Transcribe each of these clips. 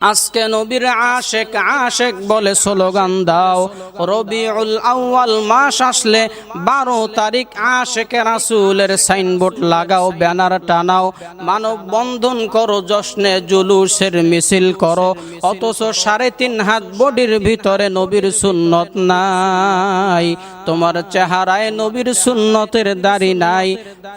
আজকে নবীর আশেক আশেক বলে স্লোগান দাও। রবিউল আউয়াল মাস আসলে বারো তারিখ আশেক রাসুলের সাইনবোর্ড লাগাও, ব্যানার টানাও। মানব বন্ধন করো, জশ্নে জুলুসের মিছিল করো। অথচ সাড়ে তিন হাত বডির ভিতরে নবীর সুন্নত নাই। তোমার চেহারায় নবীর সুন্নতের দাড়ি নাই,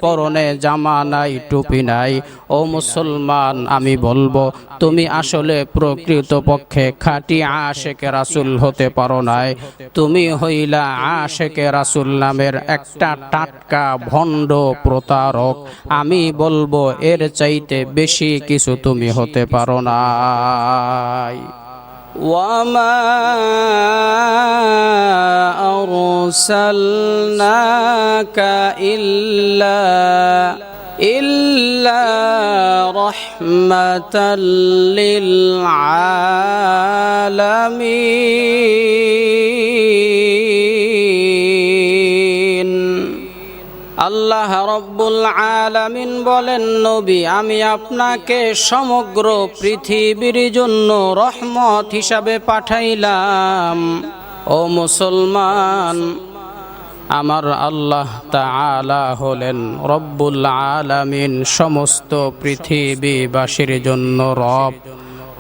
পরনে জামা নাই, টুপি নাই। ও মুসলমান, আমি বলব, তুমি আসলে প্রকৃত পক্ষে খাঁটি আশেকে রাসুল হতে পারো নাই। তুমি হইলা আশেকে রাসুল নামের একটা টাটকা, ভণ্ড প্রতারক। আমি বলব, এর চাইতে বেশি কিছু তুমি হতে পারো নাই। وما أرسلناك إلا إلا رحمة للعالمين আল্লাহ রব্বুল আলামিন বলেন, নবী, আমি আপনাকে সমগ্র পৃথিবীর জন্য রহমত হিসাবে পাঠাইলাম। ও মুসলমান, আমার আল্লাহ তাআলা হলেন রব্বুল আলামিন সমস্ত পৃথিবীবাসীর জন্য রব।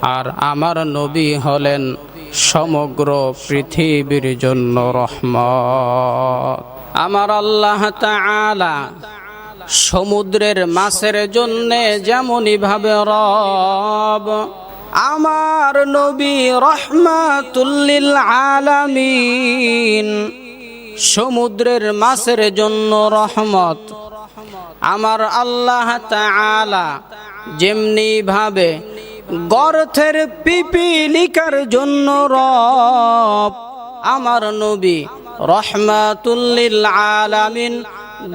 আর আমার নবী হলেন সমগ্র পৃথিবীর জন্য রহমত। আমার আল্লাহ তাআলা সমুদ্রের মাছের জন্যে যেমনই ভাবে রব, আমার নবী রহমাতুল্লিল আলামিন সমুদ্রের মাছের জন্য রহমত। আমার আল্লাহ তাআলা যেমনি ভাবে গর্থের পিপিলিকার জন্য রব, আমার নবী রহমাতুল্লিল আলামিন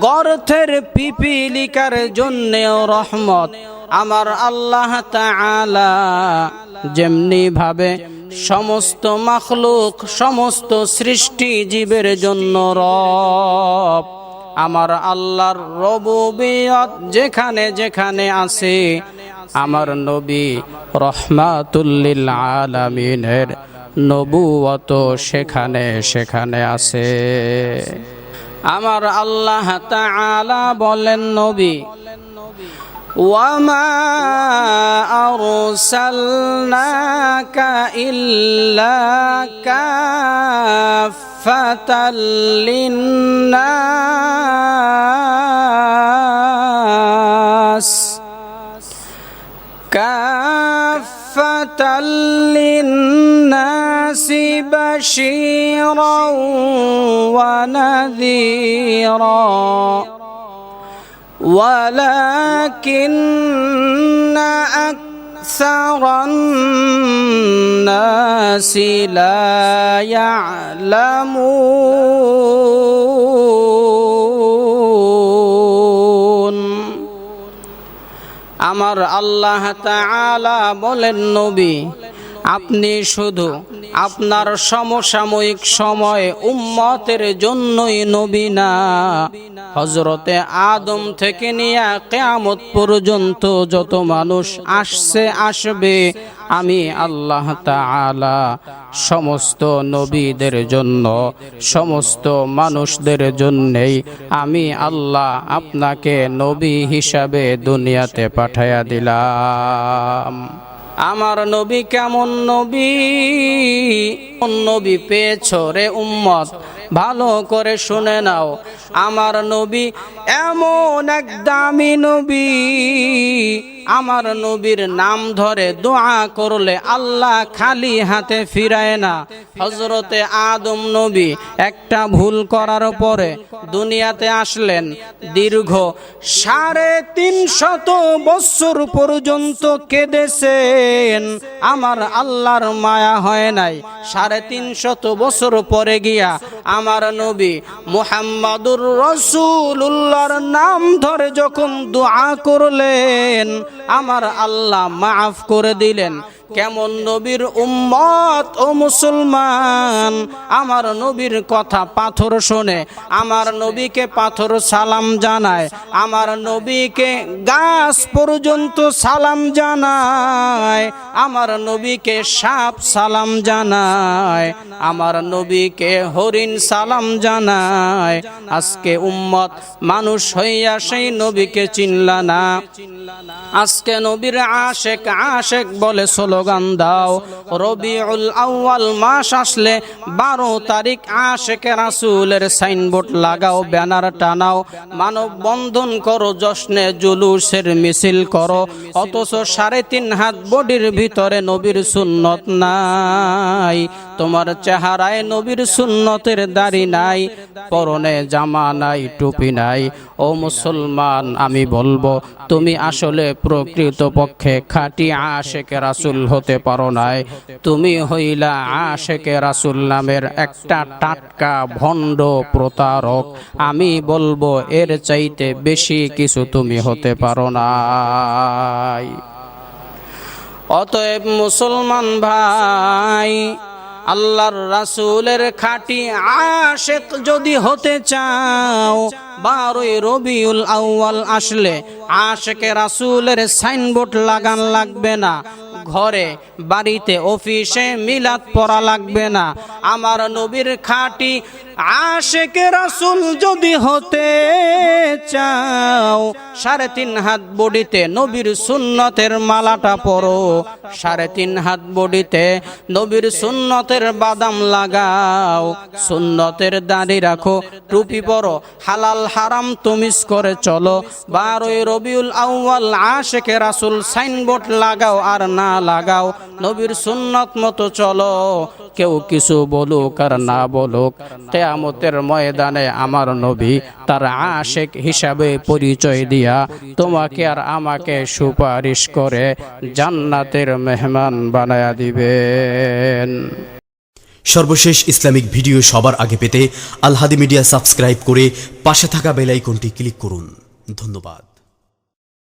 গর্থের পিপিলিকার জন্যেও রহমত। আমার আল্লাহ তাআলা যেমনি ভাবে সমস্ত মাখলুক, সমস্ত সৃষ্টি জীবের জন্য রব। আমার আল্লাহর রবুবিয়ত যেখানে যেখানে আছে, আমার নবী রহমাতুল্লিল আলামিনের নবুয়ত সেখানে সেখানে আছে আমার আল্লাহ তাআলা বলেন নবী وما أرسلناك إلا كافة للناس للناس بشيرا ونذيرا. ولكن أكثر الناس لا يعلمون. আমার আল্লাহ তাআলা বলেন, নবী, আপনি শুধু আপনার সমসাময়িক সময় উম্মতের জন্যই নবী না। হজরতে আদম থেকে নিয়ে কেয়ামত পর্যন্ত যত মানুষ আসছে, আসবে, আমি আল্লাহ তাআলা সমস্ত নবীদের জন্য, সমস্ত মানুষদের জন্যেই আমি আল্লাহ আপনাকে নবী হিসাবে দুনিয়াতে পাঠাইয়া দিলাম। আমার নবী কেমন নবী? নবী পেয়েছ রে উম্মত? ভালো করে শুনে নাও। আমার নবী এমন এক দামি নবী। আমার নবীর নাম ধরে দোয়া করলে আল্লাহ খালি হাতে ফিরায় না। হজরতে আদম নবী একটা ভুল করার পরে দুনিয়াতে আসলেন। দীর্ঘ সাড়ে তিনশত বৎসর পর্যন্ত কেঁদেছেন। আমার আল্লাহর মায়া হয় নাই। সাড়ে তিনশত বছর পরে গিয়া আমার নবী মুহাম্মাদুর রসুল্লাহর নাম ধরে যখন দোয়া করলেন, আমার আল্লাহ মাফ করে দিলেন। কেমন নবীর উম্মত ও মুসলমান? আমার নবীর কথা পাথর শোনে, আমার নবীকে পাথর সালাম জানায়, আমার নবীকে গাছ পর্যন্ত সালাম জানায়, আমার নবীকে সাপ সালাম জানায়, আমার নবীকে হরিণ সালাম জানায়, আজকে উম্মত মানুষ হইয়া সেই নবীকে চিনলা না। আজকে নবীর আশেক আশেক বলে স্লোগান দাও। রবিউল আউয়াল মাস আসলে বারো তারিখ আশেক রাসুলের সাইনবোর্ড লাগাও, ব্যানার টানাও। মানব বন্ধন করো, জশ্নে জুলুসের মিছিল করো। অথচ সাড়ে তিন হাত বডির ভিতরে নবীর সুন্নত নাই। তোমার চেহারায় নবীর সুন্নতের দাড়ি নাই, পরনে জামা নাই, টুপি নাই। ও মুসলমান, আমি বলব, তুমি আসলে প্রকৃত পক্ষে খাঁটি আশেকে রাসুল হতে পারো নাই। তুমি হইলা আশেকে রাসুল নামের একটা টাটকা ভণ্ড প্রতারক। আমি বলব, এর চাইতে বেশি কিছু তুমি হতে পারো নাই। অতএব মুসলমান ভাই আল্লাহর রাসুলের খাটি আশেক যদি হতে চাও, বারোই রবিউল আউয়াল আসলে আশেকে রাসুলের সাইনবোর্ড লাগান লাগবে না। ঘরে, বাড়িতে, অফিসে মিলাদ পড়া লাগবে না। আমার নবীর খাঁটি আশেকে রাসূল যদি হতে চাও, সাড়ে তিন হাত বডিতে নবীর সুন্নতের মালাটা পরো। সাড়ে তিন হাত বডিতে নবীর সুন্নতের বাদাম লাগাও। সুন্নতের দাড়ি রাখো, টুপি পরো। হালাল হারাম তুমিস করে চলো। বারোই রবিউল আউয়াল আশেকে রাসুল সাইনবোর্ড লাগাও আর না লাগাও। নবীর সুন্নত মতো চলো। কেউ কিছু বলুক আর না বলুক, কেয়ামতের ময়দানে আমার নবী তার আশেক হিসাবে পরিচয় দিয়া তোমাকে আর আমাকে সুপারিশ করে জান্নাতের মেহমান বানায়া দিবেন। সর্বশেষ ইসলামিক ভিডিও সবার আগে পেতে আলহাদি মিডিয়া সাবস্ক্রাইব করে পাশে থাকা বেল আইকনটি ক্লিক করুন। ধন্যবাদ।